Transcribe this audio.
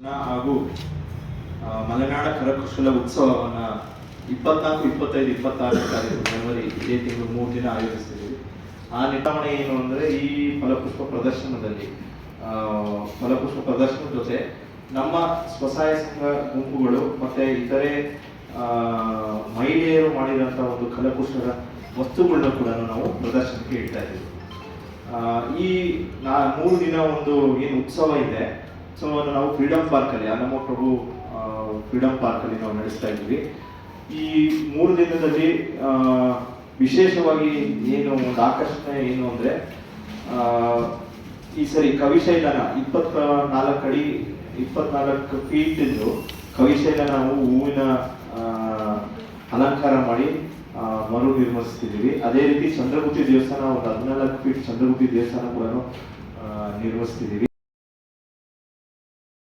ಹಾಗೂ ಮಲೆನಾಡ ಕರಕುಶಲ ಉತ್ಸವವನ್ನು ಇಪ್ಪತ್ನಾಲ್ಕು, ಇಪ್ಪತ್ತೈದು ಇಪ್ಪತ್ತಾರು ತಾರೀಕು ಜನವರಿ ಇದೇ ತಿಂಗಳು ಮೂರು ದಿನ ಆಯೋಜಿಸ್ತಿದ್ದೀವಿ. ಆ ನಿರ್ವಹಣೆ ಏನು ಅಂದರೆ ಈ ಫಲಪುಷ್ಪ ಪ್ರದರ್ಶನದಲ್ಲಿ ಫಲಪುಷ್ಪ ಪ್ರದರ್ಶನದ ಜೊತೆ ನಮ್ಮ ಸ್ವಸಹಾಯ ಸಂಘ ಗುಂಪುಗಳು ಮತ್ತು ಇತರೆ ಮಹಿಳೆಯರು ಮಾಡಿದಂಥ ಒಂದು ಕಲಕುಶಲ ವಸ್ತುಗಳನ್ನ ಕೂಡ ನಾವು ಪ್ರದರ್ಶನಕ್ಕೆ ಇಡ್ತಾ ಇದ್ದೀವಿ. ಈ ನಾ, ಮೂರು ದಿನ ಒಂದು ಏನು ಉತ್ಸವ ಇದೆ ಸೊ ನಾವು ಫ್ರೀಡಮ್ ಪಾರ್ಕ್ ಅಲ್ಲಿ ಅನಮ ಪ್ರಭು ಫ್ರೀಡಮ್ ಪಾರ್ಕಲ್ಲಿ ನಾವು ನಡೆಸ್ತಾ ಇದ್ದೀವಿ. ಈ ಮೂರು ದಿನದಲ್ಲಿ ವಿಶೇಷವಾಗಿ ಏನು ಒಂದು ಆಕರ್ಷಣೆ ಏನು ಅಂದ್ರೆ ಈ ಸರಿ ಕವಿಶೈಲನ ಇಪ್ಪತ್ತ ನಾಲ್ಕು ಅಡಿ, ಇಪ್ಪತ್ನಾಲ್ಕು ಫೀಟ್ ಇದ್ದು ಕವಿಶೈಲ ನಾವು ಹೂವಿನ ಅಲಂಕಾರ ಮಾಡಿ ಮರು ನಿರ್ಮಿಸ್ತಿದ್ದೀವಿ. ಅದೇ ರೀತಿ ಚಂದ್ರಗುತಿ ದೇವಸ್ಥಾನ, ಒಂದು ಹದಿನಾಲ್ಕು ಫೀಟ್ ಚಂದ್ರಗುತಿ ದೇವಸ್ಥಾನ ಕೂಡ ನಿರ್ಮಿಸ್ತಿದ್ದೀವಿ.